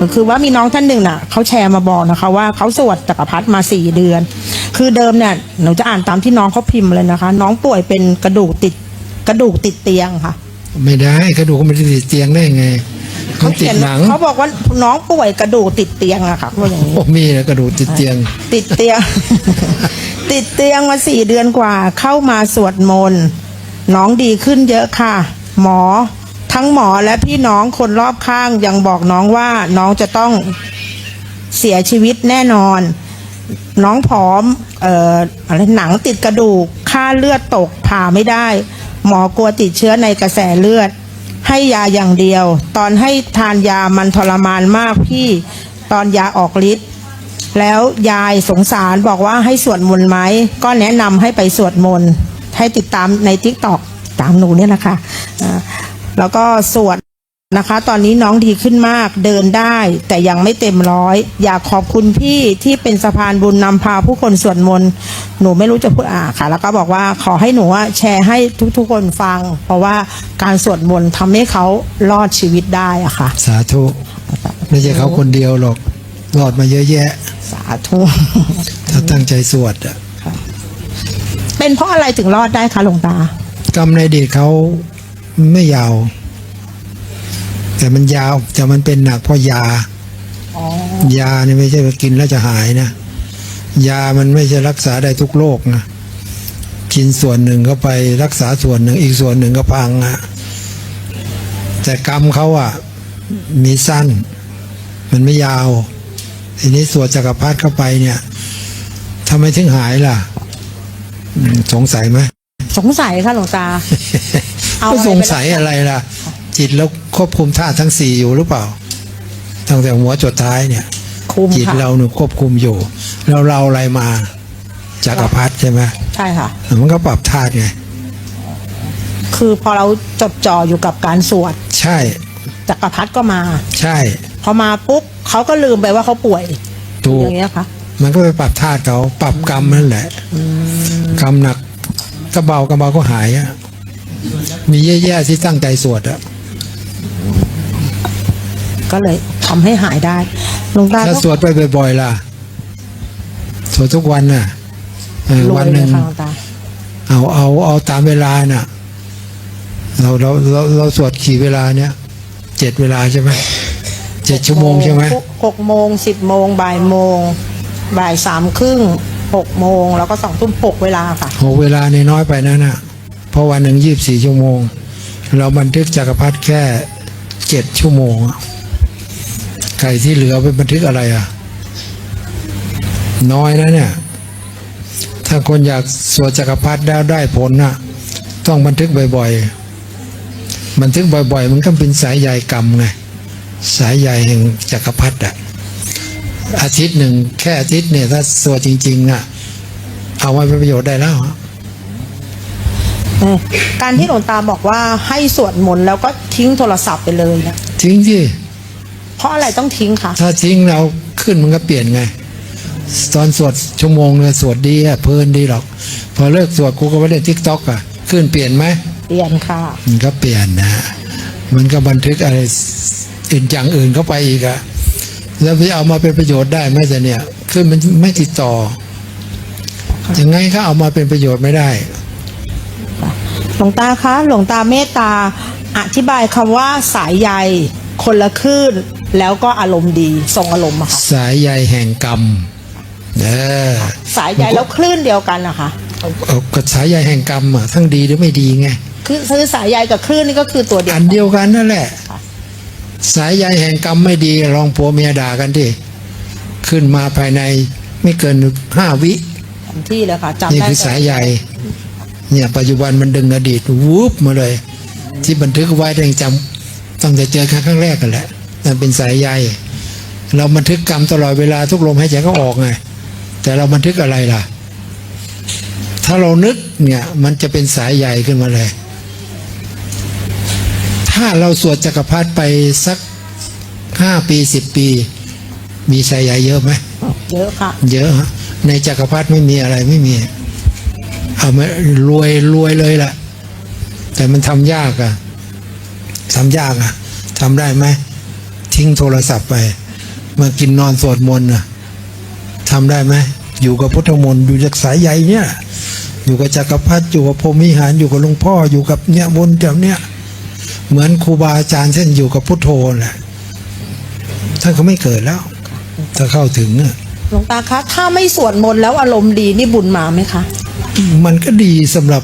ก็คือว่ามีน้องท่านหนึ่งน่ะเขาแชร์มาบอกนะคะ ว่าเขาสวดจักรพรรดิมาสี่เดือน คือเดิมเนี่ยหนูจะอ่านตามที่น้องเขาพิมพ์เลยนะคะ น้องป่วยเป็นกระดูกติดกระดูกติดเตียงค่ะ ไม่ได้กระดูกมันจะติดเตียงได้ไงมัเขานติเขีดยนหนังเขาบอกว่าน้องป่วยกระดูกติดเตียงอะค่ะว่าอย่างนี้โอ้มีนะกระดูกติดเตียง ติดเตียง ติดเตียงมาสี่เดือนกว่า เข้ามาสวดมนต์น้องดีขึ้นเยอะค่ะ หมอ ทั้งหมอและพี่น้องคนรอบข้างยังบอกน้องว่าน้องจะต้องเสียชีวิตแน่นอน น้องผอมเอ่ออะไรหนังติดกระดูก ค่าเลือดตกผ่าไม่ได้ หมอกลัวติดเชื้อในกระแสเลือด ให้ยาอย่างเดียว ตอนให้ทานยามันทรมานมากพี่ ตอนยาออกฤทธิ์แล้วยายสงสารบอกว่าให้สวดมนต์ไหม ก็แนะนำให้ไปสวดมนต์ ให้ติดตามในทิกตอกตามหนูเนี่ยนะคะอ่า แล้วก็สวดนะคะ ตอนนี้น้องดีขึ้นมากเดินได้ แต่ยังไม่เต็มร้อย อยากขอบคุณพี่ที่เป็นสะพานบุญนำพาผู้คนสวดมนต์หนูไม่รู้จะพูดอ่าค่ะ แล้วก็บอกว่าขอให้หนูอะแชร์ให้ทุกๆคนฟัง เพราะว่าการสวดมนต์ทำให้เขารอดชีวิตได้อะค่ะ สาธุไม่ใช่เขาคนเดียวหรอกรอดมาเยอะแยะ สาธุถ้าตั้งใจสวดอะเป็นเพราะอะไรถึงรอดได้คะหลวงตากรรมในอดีตเขาไม่ยาว แต่มันยาวแต่มันเป็นหนักเพราะยา ยาเนี่ยไม่ใช่ว่ากินแล้วจะหายนะ ยามันไม่ใช่รักษาได้ทุกโรคนะกินส่วนหนึ่งเข้าไปรักษาส่วนหนึ่งอีกส่วนหนึ่งก็พังอะแต่กรรมเขาอะมีสั้น มันไม่ยาว ทีนี้สวดจักรพรรดิเข้าไปเนี่ยทำไมถึงหายล่ะอืมสงสัยไหมสงสัยค่ะหลวงตา เอาก็อะไรไปสงสัยอะไรล่ะ จิตแล้ว ควบคุมธาตุทั้งสี่อยู่หรือเปล่า ตั้งแต่หัวจดท้ายเนี่ยคุมจิตค่ะเราเนี่ยควบคุมอยู่ แล้วเราอะไรมาจักรพรรดิใช่ไหมใช่ค่ะ มันก็ปรับธาตุไงคือพอเราจดจ่ออยู่กับการสวด ใช่จักรพรรดิก็มา ใช่พอมาปุ๊บเขาก็ลืมไปว่าเขาป่วยถูกอย่างเงี้ยค่ะมันก็ไปปรับธาตุเขาปรับกรรมนั่นแหละกรรมหนักก็เบากรรมเบาก็หายอะมีแย่ๆที่ตั้งใจสวดอะ ก็เลยทำให้หายได้หลวงตาถ้าก็สวดไปบ่อยๆล่ะ สวดทุกวันน่ะเออรววัยนหเลนึ่ยงค่ะหลวงตาเอาเอาเอาตามเวลาน่ะ เราเราเราเราสวดกี่เวลาเนี่ยเจ็ดเวลาใช่ไหมเจ็ดชั่วโมงใช่ไหมหกหกโมงสิบโมงบ่ายโมงบ่ายสามครึ่งหกโมงแล้วก็สองทุ่มหกเวลาค่ะโหเวลาในน้อยไปนะน่ะ เพราะวันหนึ่งยี่บสี่ชั่วโมง เราบันทึกจักรพรรดิแค่เจ็ดชั่วโมง อะใครที่เหลือไปบันทึกอะไรอะ น้อยนะเนี่ย ถ้าคนอยากสวดจักรพรรดิแล้วได้ผลน่ะ ต้องบันทึกบ่อยๆ บันทึกบ่อย ๆ มันก็เป็นสายใยกรรมไง สายใยแห่งจักรพรรดิอะอาทิตย์หนึ่งแค่อาทิตย์เนี่ยถ้าสวดจริงๆน่ะ เอาไว้เป็นประโยชน์ได้แล้วอะเออการที่หลวงตาบอกว่าให้สวดมนต์แล้วก็ทิ้งโทรศัพท์ไปเลยเนะทิ้งที่ เพราะอะไรต้องทิ้งคะถ้าทิ้งเราขึ้นมันก็เปลี่ยนไง ตอนสวดชั่วโมงเนี่ยสวดดีอะเพลินดีหรอก พอเลิกสวดกูก็ไปเล่นทิกต็อกอะขึ้นเปลี่ยนไหมเปลี่ยนค่ะมันก็เปลี่ยนนะ มันก็บันทึกอะไรอื่นอย่างอื่นเข้าไปอีกอะแล้วไปเอามาเป็นประโยชน์ได้ไหมแต่เนี่ยขึ้นมันไม่ติดต่อยังไงก็เอามาเป็นประโยชน์ไม่ได้ หลวงตาคะ หลวงตาเมตตา อธิบายคำว่าสายใย คนละคลื่น แล้วก็อารมณ์ดีทรงอารมณ์อะค่ะสายใยแห่งกรรมเออสายใยแล้วคลื่นเดียวกันนะคะเอากับสายใยแห่งกรรมอะทั้งดีหรือไม่ดีไงคือคือสายใยกับคลื่นนี่ก็คือตัวเดียวอักันนเดียวกันนั่นแหละค่ะสายใยแห่งกรรมไม่ดีลองผัวเมียด่ากันดิขึ้นมาภายในไม่เกินห้าวิเต็มที่เลยค่ะจำนี่ได้คือสายใยเนี่ยปัจจุบันมันดึงอดีตวูบมาเลย ที่บันทึกไว้ได้ยังจำตั้งแต่เจอครั้งแรกกันแหละ นั่นเป็นสายใย เราบันทึกกรรมตลอดเวลาทุกลมหายใจก็ออกไง แต่เราบันทึกอะไรล่ะ ถ้าเรานึกเนี่ยมันจะเป็นสายใยขึ้นมาเลย ถ้าเราสวดจักรพรรดิไปสักห้าปีสิบปี มีสายใยเยอะไหมเยอะค่ะ เยอะฮะในจักรพรรดิไม่มีอะไรไม่มีเอามารวยรวยเลยล่ะ แต่มันทำยากอะทำยากอะทำได้ไหม ทิ้งโทรศัพท์ไป มากินนอนสวดมนต์น่ะทำได้ไหมอยู่กับพุทธมนต์อยู่จากสายใยเนี่ย อยู่กับจักรพรรดิอยู่กับพรหมิหารอยู่กับหลวงพ่ออยู่กับเนี่ยวนแถวเนี้ยเหมือนครูบาอาจารย์เช่นอยู่กับพุทโธแหละท่านเขาไม่เกิดแล้ว ถ้าเข้าถึงน่ะหลวงตาคะ ถ้าไม่สวดมนต์แล้วอารมณ์ดีนี่บุญมาไหมคะ มันก็ดีสำหรับ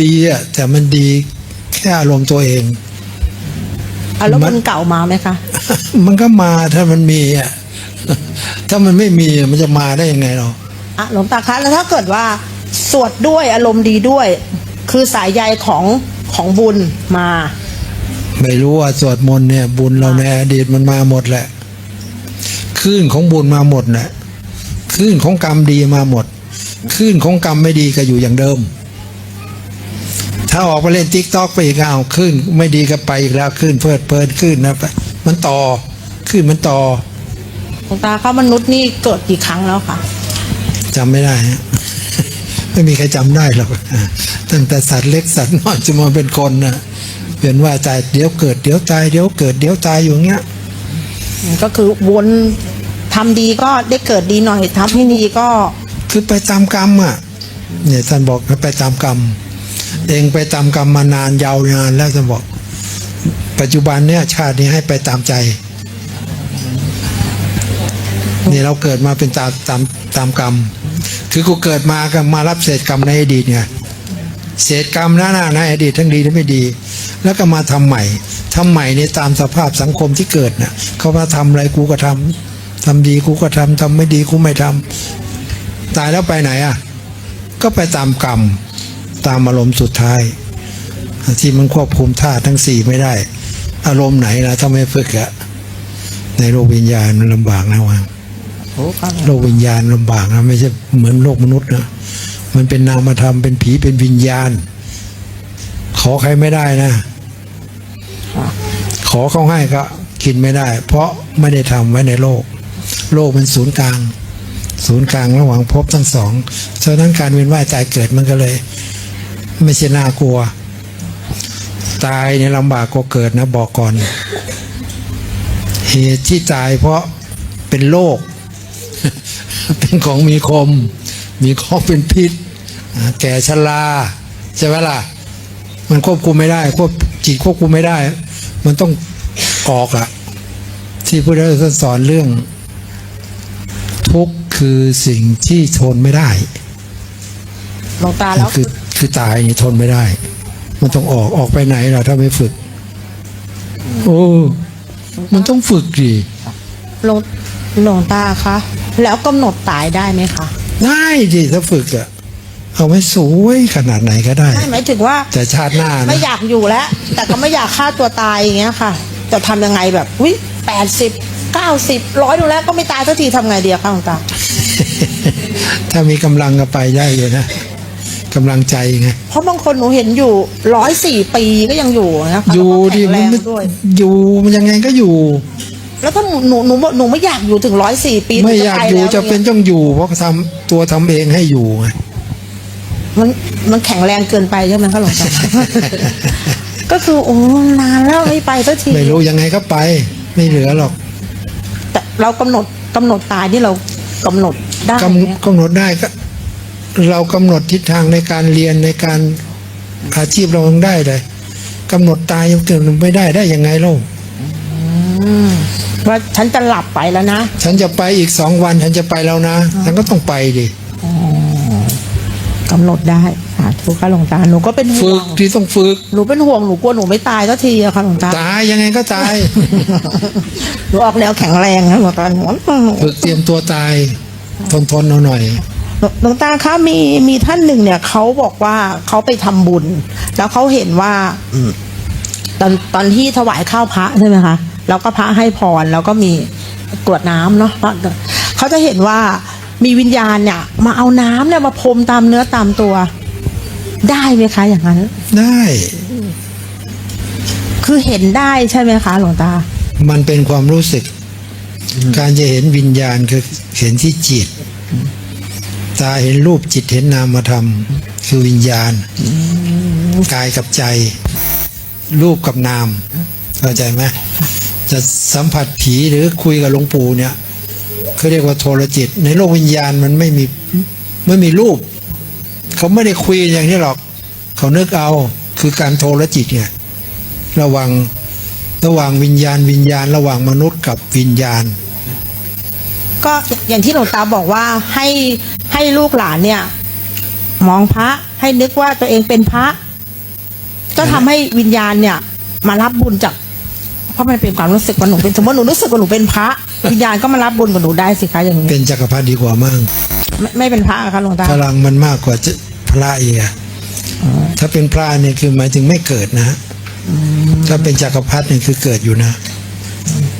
ดีอะแต่มันดีแค่อารมณ์ตัวเองอารมณ์มับุนญเก่ามาไหมคะ มันก็มาถ้ามันมีอะถ้ามันไม่มีอะมันจะมาได้ยังไงเราอะหลวงตาคะแล้วถ้าเกิดว่าสวดด้วยอารมณ์ดีด้วย คือสายใยของของบุญมา ไม่รู้ว่าสวดมนต์เนี่ย บุญเราในอดีตมันมาหมดแหละคลื่นของบุญมาหมดแหละคลื่นของกรรมดีมาหมดคลื่นของกรรมไม่ดีก็อยู่อย่างเดิม ถ้าออกไปเล่นติ๊กตอกไปอีกเอาคลื่นไม่ดีก็ไปอีกแล้วคลื่นเพลิดเพลินคลื่นนะ มันต่อคลื่นมันต่อหลวงตาคะมนุษย์นี่เกิดกี่ครั้งแล้วคะจำไม่ได้ฮะไม่มีใครจำได้หรอกตั้งแต่สัตว์เล็กสัตว์น้อยจะมาเป็นคนนะเปลี่ยนว่าใจเดี๋ยวเกิดเดี๋ยวตายเดี๋ยวเกิดเดี๋ยวตายอยู่อย่างเงี้ยก็คือวนทำดีก็ได้เกิดดีหน่อยทำไม่ดีก็ คือไปตามกรรมอะเนี่ยท่านบอกให้ไปตามกรรม เองไปตามกรรมมานานยาวนานแล้วท่านบอก ปัจจุบันเนี่ยชาตินี้ให้ไปตามใจนี่เราเกิดมาเป็นตามตามตามกรรม คือกูเกิดมาก็มารับเศษกรรมในอดีตไงเศษกรรมนั่นน่ะในอดีตทั้งดีและไม่ดี แล้วก็มาทำใหม่ทำใหม่ในตามสภาพสังคมที่เกิดน่ะเขามาทำอะไรกูก็ทำทำดีกูก็ทำทำไม่ดีกูไม่ทำตายแล้วไปไหนอะ ก็ไปตามกรรม ตามอารมณ์สุดท้าย ที่มันควบคุมธาตุทั้งสี่ไม่ได้ อารมณ์ไหนนะถ้าไม่ฝึกอะในโลกวิญญาณมันลำบากนะวะโลกวิญญาณลำบากนะไม่ใช่เหมือนโลกมนุษย์นะมันเป็นนามธรรมเป็นผีเป็นวิญญาณ ขอใครไม่ได้นะ ขอเขาให้ก็กินไม่ได้ เพราะไม่ได้ทำไว้ในโลก โลกมันศูนย์กลาง ศูนย์กลางระหว่างภพทั้งสองฉะนั้นการเวียนว่ายตายเกิดมันก็เลย ไม่ใช่น่ากลัว ตายเนี่ยลำบากกว่าเกิดนะบอกก่อน เหตุที่ตายเพราะเป็นโรคเป็นของมีคม มีของเป็นพิษอ่าแก่ชราใช่ไหมล่ะ มันควบคุมไม่ได้ ควบจิตควบคุมไม่ได้ มันต้องออกอะที่พระพุทธเจ้าสอนเรื่อง ทุกข์คือสิ่งที่ทนไม่ได้หลวงตาแล้วคือคือตายนี่ทนไม่ได้ มันต้องออกออกไปไหนล่ะถ้าไม่ฝึก โอ้ มันต้องฝึกดิหลวงหลวงตาคะแล้วกำหนดตายได้ไหมคะได้ดิถ้าฝึกอะเอาไว้สวยขนาดไหนก็ได้ ไม่หมายถึงว่าแต่ชาติหน้าไม่นะอยากอยู่แล้ว แต่ก็ไม่อยากฆ่าตัวตายอย่างเงี้ยค่ะ จะทำยังไงแบบวิแปดสิบเก้าสิบร้อยดูแล้วก็ไม่ตายสักทีทำไงดีอะคะหลวงตา ถ้ามีกำลังก็ไปได้เลยนะ กำลังใจไงเพราะบางคนหนูเห็นอยู่ร้อยสี่ปีก็ยังอยู่นะคะอยู่แล้วก็ดิแข็งแรมันงไม่ด้วย อยู่มันยังไงก็อยู่ แล้วถ้าหนูหนูหนูหนูไม่อยากอยู่ถึงร้อยสี่ปีหนูไม่อยากตอยู่แล้วจะเป็นต้องอยู่ เพราะทำตัวทำเองให้อยู่ไงมันมันแข็งแรงเกินไปใช่ไหมคะหลวงตา ก็คือโอ้นานแล้วไม่ไปสักทีไม่รู้ยังไงก็ไป ไม่เหลือหรอกแต่เรากำหนดกำหนดตายที่เรากำหนดได้กเนี่ยำกำหนดได้ก็ เรากำหนดทิศทางในการเรียนในการอาชีพเรายังได้เลยกำหนดตายยังเกิดไม่ได้ได้ยังไงเล่าว่าฉันจะหลับไปแล้วนะ ฉันจะไปอีกสองวันฉันจะไปแล้วนะ ฉันก็ต้องไปดิกำหนดได้สาธุค่ะหลวงตาหนูก็เป็นห่ฝึวกงที่ต้องฝึกหนูเป็นห่วงหนูกลัวหนูไม่ตายสักทีอะค่ะหลวงตาตายยังไงก็ตายหนูออกแนวแข็งแรงนะหลวงตาหนูฝึกเตรียมตัวตายทนทนๆเอาหน่อย หลวงตาคะมีมีท่านหนึ่งเนี่ยเขาบอกว่าเขาไปทำบุญ แล้วเขาเห็นว่าตอนตอนที่ถวายข้าวพระใช่ไหมคะแล้วก็พระให้พรแล้วก็มีกรวดน้ำเนาะเขาจะเห็นว่ามีวิญญาณเนี่ย มาเอาน้ำเนี่ยมาพรมตามเนื้อตามตัว ได้ไหมคะ อย่างนั้น ได้ คือเห็นได้ใช่ไหมคะ หลวงตา มันเป็นความรู้สึก การจะเห็นวิญญาณคือเห็นที่จิต ตาเห็นรูปจิตเห็นนามธรรม คือวิญญาณกายกับใจ รูปกับนามเข้าใจไหมจะสัมผัสผีหรือคุยกับหลวงปู่เนี่ยเขาเรียกว่าโทรจิต ในโลกวิญญาณมันไม่มีไม่มีรูป เขาไม่ได้คุยอย่างนี้หรอก เขานึกเอาคือการโทรจิตไงระหว่างระหว่างวิญญาณวิญญาณ ระหว่างมนุษย์กับวิญญาณ ก็อย่างที่หลวงตาบอกว่าให้ ให้ลูกหลานเนี่ย มองพระให้นึกว่าตัวเองเป็นพระ ก็ทำให้วิญญาณเนี่ย มารับบุญจาก เพราะมันเป็นความรู้สึกว่าหนูเป็นสมมติหนูรู้สึกว่าหนูเป็นพระ วิญญาณก็มารับบุญกับหนูได้สิคะอย่างนี้เป็นจักรพรรดิดีกว่ามั่งไม่ไม่เป็นพระอะคะหลวงตาพลังมันมากกว่าจะพระอีกอะถ้าเป็นพระเนี่ยคือหมายถึงไม่เกิดนะ ถ้าเป็นจักรพรรดิเนี่ยคือเกิดอยู่นะ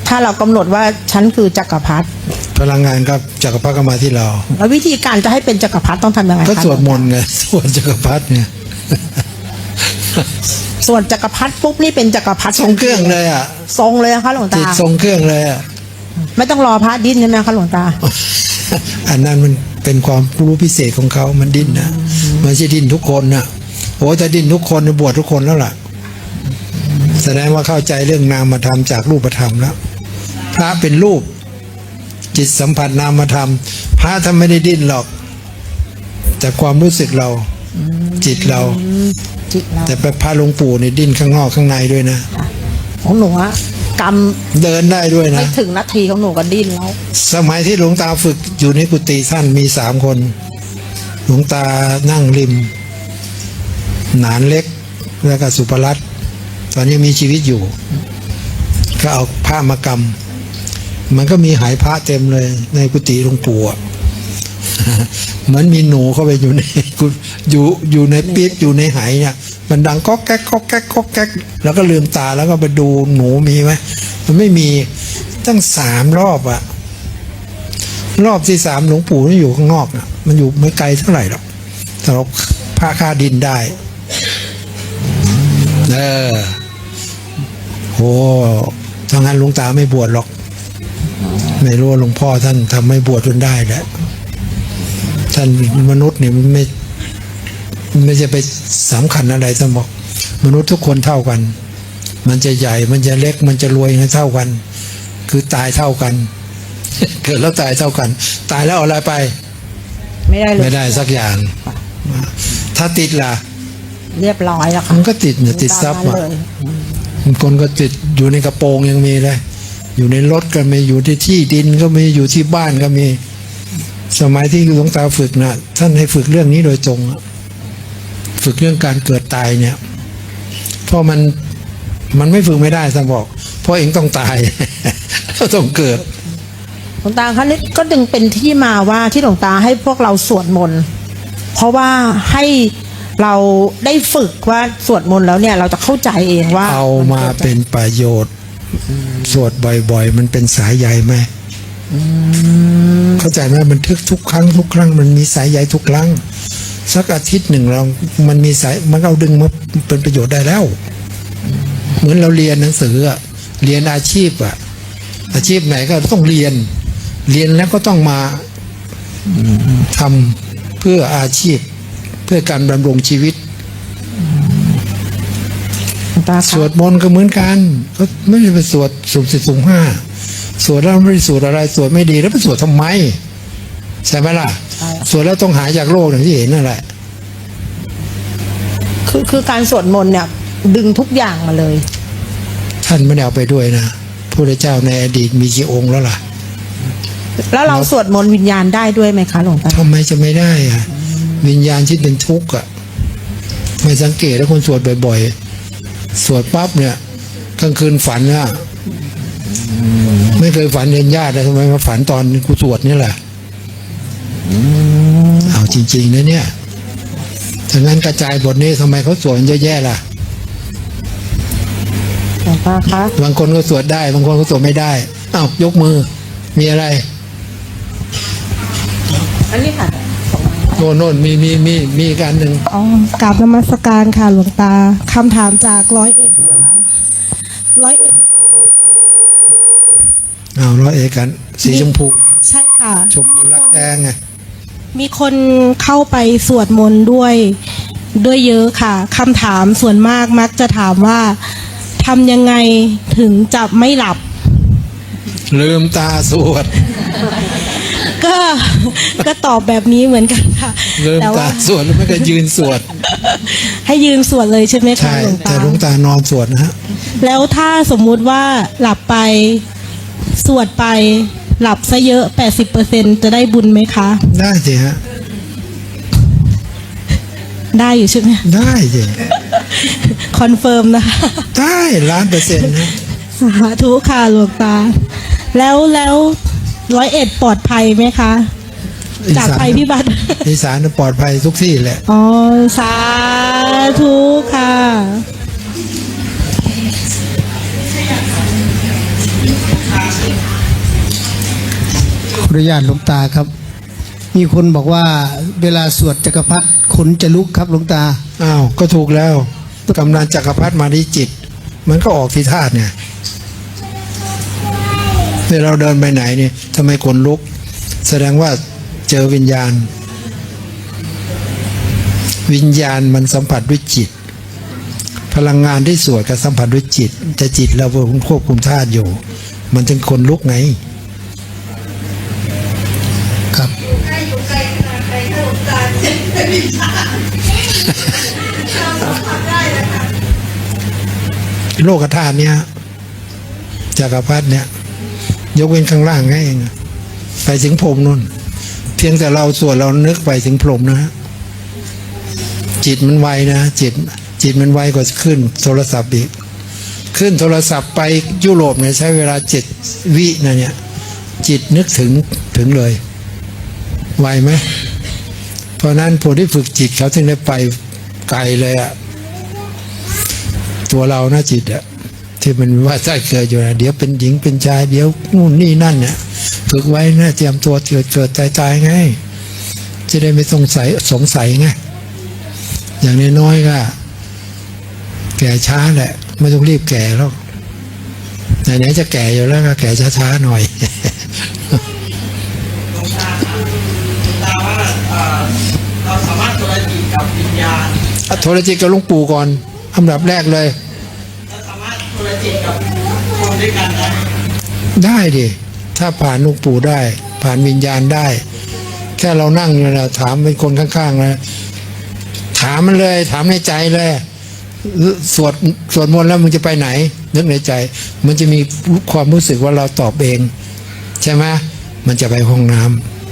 ถ้าเรากำหนดว่าฉันคือจักรพรรดิ พลังงานก็จักรพรรดิก็มาที่เรา แล้ววิธีการจะให้เป็นจักรพรรดิต้องทำยังไงคะก็สวดมนต์ไงสวดจักรพรรดิเนี่ยส่วนจักรพรรดิปุ๊บนี่เป็นจักรพรรดิทรงเครื่องเลยอะทรงเลยนะคะหลวงจิตาตทรงเครื่องเลยอะไม่ต้องรอพระดิ้นใช่ไหมคะหลวงตา อันนั้นมันเป็นความรู้พิเศษของเขามันดิ้นนะมันไม่ใช่ดิ้นทุกคนนะโอ้ถ้าดิ้นทุกคนบวชทุกคนแล้วล่ะ แสดงว่าเข้าใจเรื่องนามธรรมจากรูปธรรมแล้วพระเป็นรูป จิตสัมผัสนามธรรมพระท่านไม่ได้ดิ้นหรอก แต่ความรู้สึกเรา จิตเราจิตเราแต่พระหลวงปู่เนี่ยดิ้นข้างนอกข้างในด้วยนะของหนูอะกรรมเดินได้ด้วยนะไม่ถึงนาทีของหนูก็ดิ้นแล้วสมัยที่หลวงตาฝึกอยู่ในกุฏิท่านมีสามคน หลวงตานั่งริม หนานเล็กแล้วก็สุภรัตน์ตอนนี้มีชีวิตอยู่ ก็เอาผ้ามากำ มันก็มีหายพระเต็มเลย ในกุฏิหลวงปู่เหมือนมีหนูเข้าไปอยู่ในกุอยู่อยู่ในปี๊บอยู่ในหายเนี่ย มันดังก๊อกแก๊กก๊อกแก๊กก๊อกแก๊กแล้วก็ลืมตาแล้วก็ไปดูหนูมีไหมมันไม่มีตั้งสามรอบอะรอบที่สามหลวงปู่มันอยู่ข้างนอกอะมันอยู่ไม่ไกลเท่าไหร่หรอกแต่เราพาคาดินได้เออโหถ้างั้นหลวงตาไม่บวชหรอก ไม่รู้ว่าหลวงพ่อท่านทำให้บวชจนได้แหละท่านมนุษย์เนี่ยมันไม่ไม่จะไปสำคัญอะไรท่านบอกมนุษย์ทุกคนเท่ากัน มันจะใหญ่มันจะเล็กมันจะรวยนะเท่ากัน คือตายเท่ากัน เกิดแล้วตายเท่ากัน ตายแล้วเอาอะไรไป ไม่ได้เลไม่ยได้สักอย่าง ถ้าติดล่ะ เรียบร้อยแล้วค่ะมันก็ติดเนี่ยติดซับตามอะนั้นเลยบางคนก็ติดอยู่ในกระโปรงยังมีเลย อยู่ในรถก็มีอยู่ที่ที่ดินก็มีอยู่ที่บ้านก็มี สมัยที่หลวงตาฝึกนะท่านให้ฝึกเรื่องนี้โดยตรงอะฝึกเรื่องการเกิดตายเนี่ยเพราะมันมันไม่ฝึกไม่ได้ท่านบอก เพราะเองต้องตายต้องเกิดหลวงตาคะนี่ก็ดึงเป็นที่มาว่าที่หลวงตาให้พวกเราสวดมนต์เพราะว่าให้เราได้ฝึกว่าสวดมนต์แล้วเนี่ย เราจะเข้าใจเองว่าเอามากิดจกเป็นประโยชน์ สวดบ่อย ๆ มันเป็นสายใยไหมเข้าใจไหมมันทึกทุกครั้งทุกครั้ง มันมีสายใยทุกครั้ง สักอาทิตย์หนึ่งเรา มันมีสายมันเอาดึงมาเป็นประโยชน์ได้แล้ว เหมือนเราเรียนหนังสืออะเรียนอาชีพอะอาชีพไหนก็ต้องเรียน เรียนแล้วก็ต้องมาทำเพื่ออาชีพ เพื่อการดำรงชีวิต ตาสคะวดมนต์ก็เหมือนกัน ก็ไม่ได้ไปสวดสุ่มสี่สุ่มห้าสวดแล้วไม่ได้สวดอะไรสวดไม่ดีแล้วไปสวดทำไมใช่ไหมล่ะสวดแล้วต้องหายจากโรคอย่างที่เห็นนั่นแหละคือคือการสวดมนต์เนี่ย ดึงทุกอย่างมาเลย ท่านไม่ได้เอาไปด้วยนะพระเจ้าในอดีตมีกี่องค์แล้วล่ะ แล้วเราสวดมนต์วิญญาณได้ด้วยไหมคะหลวงตาทำไมจะไม่ได้อะวิญญาณที่เป็นทุกข์อะไม่สังเกตแล้วคนสวดบ่อยๆ สวดปั๊บเนี่ยกลางคืนฝันอะไม่เคยฝันเห็นญาติเลยทำไมมาฝันตอนกูสวดนี่แหละเอาจริงๆนะเนี่ยถ้างั้นกระจายบทนี้ทำไมเขาสวดเยอะแยะล่ะหลวงตาคะบางคนก็สวดได้ บางคนก็สวดไม่ได้อ้าวยกมือ มีอะไร อันนี้ค่ะ โน่นโน่นมีมีมีมีอีกอันหนึ่งอ๋อกราบนมัสการค่ะหลวงตาคำถามจากร้อยเอ็ดค่ะร้อยเอ็ดอ้าวร้อยเอกกันสีชมพูใช่ค่ะ ชมพูรักแดงไงมีคนเข้าไปสวดมนต์ด้วยด้วยเยอะค่ะคำถามส่วนมากมักจะถามว่าทำยังไงถึงจะไม่หลับ ลืมตาสวด ก็ก็ตอบแบบนี้เหมือนกันค่ะลืมแต่ตาว่าสวดแล้วไม่ก็ยืนสวดให้ยืนสวดเลยใช่ไหมคะใช่หลวงแต่ตาหลวงตานอนสวดนะฮะแล้วถ้าสมมุติว่าหลับไปสวดไปหลับซะเยอะ 80%จะได้บุญไหมคะ ได้สิฮะได้อยู่ใช่ไหมได้สิคอนเฟิร์มนะคะ ได้ล้านเปอร์เซ็นต์นะสาธุค่ะหลวงตา แล้วแล้ว ร้อยเอ็ดปลอดภัยไหมคะ จากภัยพิบัติ อีสานน่ะปลอดภัยทุกที่แหละ อ๋อ สาธุค่ะขออนุญาตหลวงตาครับ มีคนบอกว่าเวลาสวดจักรพรรดิขนจะลุกครับหลวงตา อ้าว ก็ถูกแล้วกำนันจักรพรรดิมาที่จิต มันก็ออกที่ธาตุเนี่ย เวลาเราเดินไปไหนเนี่ยทำไมขนลุก แสดงว่าเจอวิญญาณ วิญญาณมันสัมผัสด้วยจิต พลังงานที่สวดกับสัมผัสด้วยจิตจะจิตเราควบคุมธาตุอยู่ มันจึงคนลุกไงครับโลกธาตุเนี่ยจักรพรรดิเนี่ย ยกเว้นข้างล่างแค่เองไปถึงพรมนู่น เพียงแต่เราส่วนเรานึกไปถึงพรมนะฮะจิตมันไวนะจิตจิตมันไวกว่าขึ้นโทรศัพท์อีกขึ้นโทรศัพท์ไปยุโรปเนี่ยใช้เวลาเจ็ดวินะเนี่ย จิตนึกถึงถึงเลยไวไหมเพราะนั้นผู้ที่ฝึกจิตเขาถึงได้ไปไกลเลยอะตัวเรานะจิตอะ ที่มันว่าใจเกิดอยู่นะเดี๋ยวเป็นหญิงเป็นชายเดี๋ยวนู่นนี่นั่นเนี่ยฝึกไว้นะเตรียมตัวเกิดเกิดตายตายไงจะได้ไม่สงสัยสงสัยไงอย่างน้อยๆก็แก่ช้าแหละไม่ต้องรีบแก่หรอกไหนๆจะแก่อยู่แล้วก็แก่ช้าๆหน่อยตาว่าเอ่อเราสามารถโทรจิตกับวิญญาณโทรจิตกับหลุงปู่ก่อนอันดับแรกเลยเราสามารถโทรจิตกับคนด้วยกันได้ได้ดิถ้าผ่านลุงปู่ได้ ผ่านวิญญาณได้ แค่เรานั่งอยู่นะถามเป็นคนข้างๆนะถามมันเลย ถามในใจเลยสวดสวดมนต์แล้วมึงจะไปไหน นึกในใจ มันจะมีความรู้สึกว่าเราตอบเอง ใช่ไหมมันจะไปห้องน้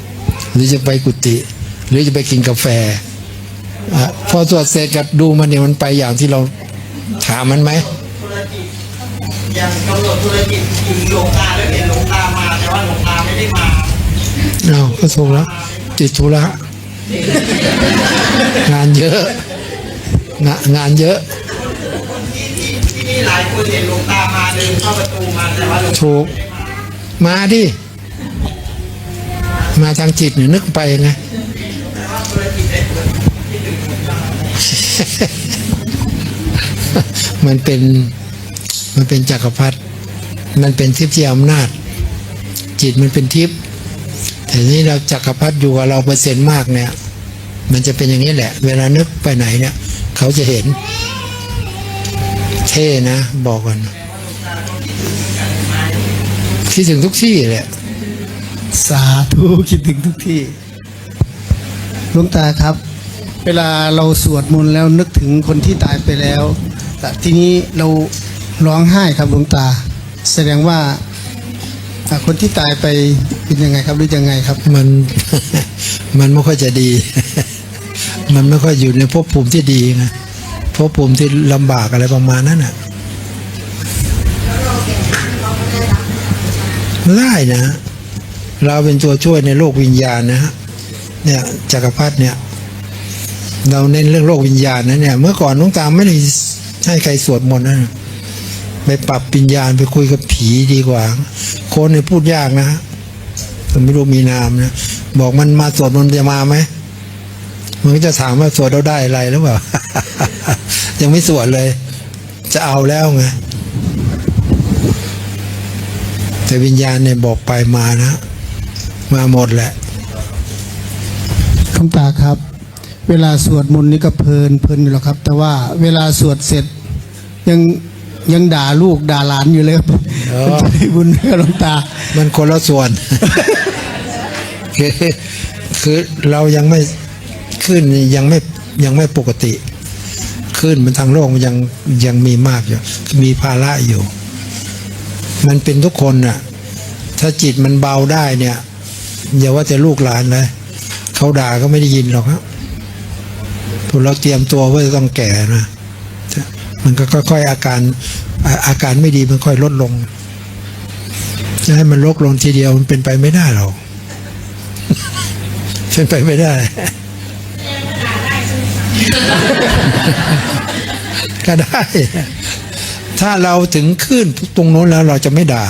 ำหรือจะไปกุฏิหรือจะไปกินกาแฟอพอสวดเสร็จกับดูมันเนี่ยมันไปอย่างที่เราถามมันไหม ย่างกำหนดโทรจิตถึงหลวงตาแล้วเห็นหลวงตามา แต่ว่าหลวงตาไม่ได้มาเอาก็ถูกแล้วติดธุระงานเยอะงานงานเยอะที่ที่ที่นี่หลายคนเห็นหลวงตามาเดินเข้าประตูมาแต่ว่าหลวงตาถูกมาดิมาทางจิตเนี่ยนึกไปไงมันเป็น มันเป็นจักรพรรดิมันเป็นทิพย์ที่อำนาจ จิตมันเป็นทิพย์แต่นี่เราจักรพรรดิอยู่กับเราเปอร์เซ็นต์มากเนี่ย มันจะเป็นอย่างนี้แหละ เวลานึกไปไหนเนี่ย เขาจะเห็น เท่นะ บอกก่อนคิดถึงทุกที่แหละสาธุคิดถึงทุกที่หลวงตาครับ เวลาเราสวดมนต์แล้วนึกถึงคนที่ตายไปแล้วแต่ทีนี้เรา ร้องไห้ครับหลวงตา แสดงว่าคนที่ตายไปเป็นยังไงครับหรือยังไงครับ มันมันไม่ค่อยจะดี มันไม่ค่อยอยู่ในภพภูมิที่ดีไงภพภูมิที่ลำบากอะไรประมาณนั้นน่ะได้นะ เราเป็นตัวช่วยในโลกวิญญาณนะฮะเนี่ยจักรพรรดิเนี่ย เราเน้นเรื่องโลกวิญญาณนะเนี่ย เมื่อก่อนหลุงตามไม่ได้ให้ใครสวดมนต์นะ ไปปรับวิญญาณไปคุยกับผีดีกว่า คนเนี่ยพูดยากนะฮะผมไม่รู้มีนามนะบอกมันมาสวดมันจะมาไหมมันก็จะถามว่าสวดเราได้อะไรหรือเปล่า ยังไม่สวดเลย จะเอาแล้วไงแต่วิญญาณเนี่ยบอกไปมานะมาหมดแหละคำตาครับ เวลาสวดมนต์นี่ก็เพลินเพลินอยู่แล้วครับ แต่ว่าเวลาสวดเสร็จยัง ยังด่าลูกด่าหลานอยู่เลยครับอ๋อมันจะได้บุญไหมครับหลวงตา มันคนละส่วนคือคือเรายังไม่ขึ้นยังไม่ยังไม่ปกติ ขึ้นมันทางโลกมันยังยังมีมากอยู่ มีภาระอยู่ มันเป็นทุกคนน่ะ ถ้าจิตมันเบาได้เนี่ยอย่าว่าแต่ลูกหลานเลยเขาด่าก็ไม่ได้ยินหรอกครับพวกเราเตรียมตัวว่าจะต้องแก่นะ มันก็ค่อยๆอาการอาการไม่ดีมันค่อยลดลงจะให้มันลดลงทีเดียวมันเป็นไปไม่ได้หรอกเป็นไปไม่ได้ก็ได้ ถ้าเราถึงขึ้นตรงโน้นแล้วเราจะไม่ด่า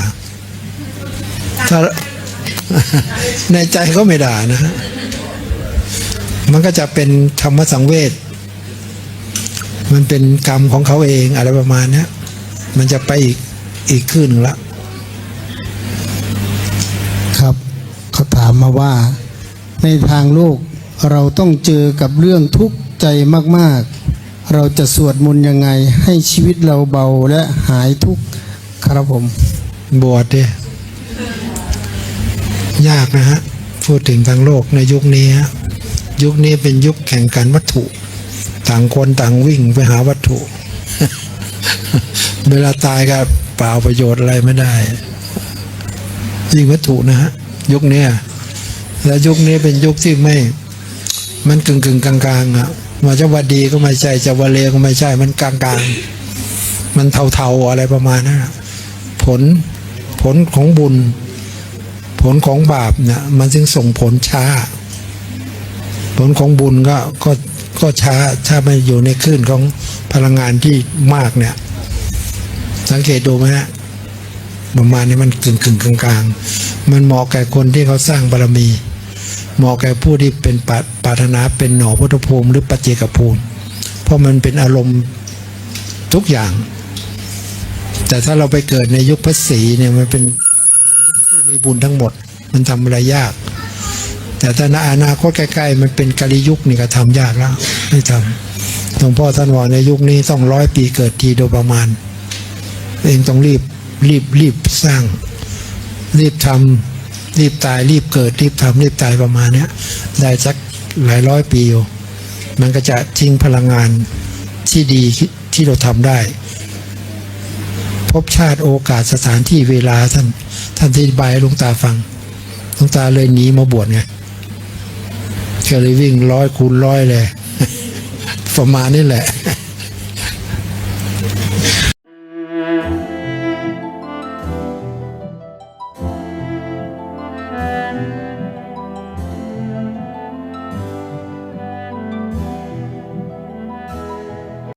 ถ้าในใจก็ไม่ด่านะฮะมันก็จะเป็นธรรมสังเวช มันเป็นกรรมของเขาเองอะไรประมาณเนี้ยมันจะไปอีกอีกขึ้นงละ ครับเขาถามมาว่า ในทางโลกเราต้องเจอกับเรื่องทุกข์ใจมากๆ เราจะสวดมนต์ยังไงให้ชีวิตเราเบาและหายทุกข์ครับผม บวชดิยากนะฮะ พูดถึงทางโลกในยุคนี้ฮะยุคนี้เป็นยุคแข่งขันวัตถุ ต่างคนต่างวิ่งไปหาวัตถุ เวลาตายก็เปล่าประโยชน์อะไรไม่ได้ ยิ่งวัตถุนะฮะยุคนี้แล้วยุคนี้เป็นยุคที่ไม่ มันกึ่งกึ่งกลางกลางๆอะว่าจะว่าดีก็ไม่ใช่จะว่าเลวก็ไม่ใช่ มันกลางกลางมันเทาๆอะไรประมาณนั้นผลผลของบุญ ผลของบาปเนี่ยมันจึงส่งผลช้า ผลของบุญก็ก็ ก็ช้าถ้าไม่อยู่ในคลื่นของพลังงานที่มากเนี่ย สังเกตดูไหมฮะประมาณนี้มันกึ่งกึ่งกลางกลางๆมันเหมาะแก่คนที่เขาสร้างบารมี เหมาะแก่ผู้ที่เป็นปรารปาถนาเป็นหน่อพุทธภูมิ หรือปัจเจกภูมิ เพราะมันเป็นอารมณ์ทุกอย่าง แต่ถ้าเราไปเกิดในยุคพระศรีเนี่ยมันเป็นผู้มีบุญทั้งหมด มันทำอะไรยาก แต่ถ้าในอนาคตใกล้ๆมันเป็นกาลิยุคนี่ก็ทำยากแล้วไม่ทำหลวงพ่อท่านบอกในยุคนี้ต้องร้อยปีเกิดทีโดยประมาณ เองต้องรีบรีบรีบสร้าง รีบทำรีบตายรีบเกิดรีบทำรีบตายประมาณเนี้ยได้สักหลายร้อยปีอยู่มันก็จะทิ้งพลังงานที่ดีที่เราทำได้ พบชาติโอกาสสถานที่เวลาท่านท่านที่บายให้หลุงตาฟังหลุงตาเลยหนีมาบวชไง ก็เลยวิ่งร้อยคูณร้อยเลย ประมาณนี้แหละ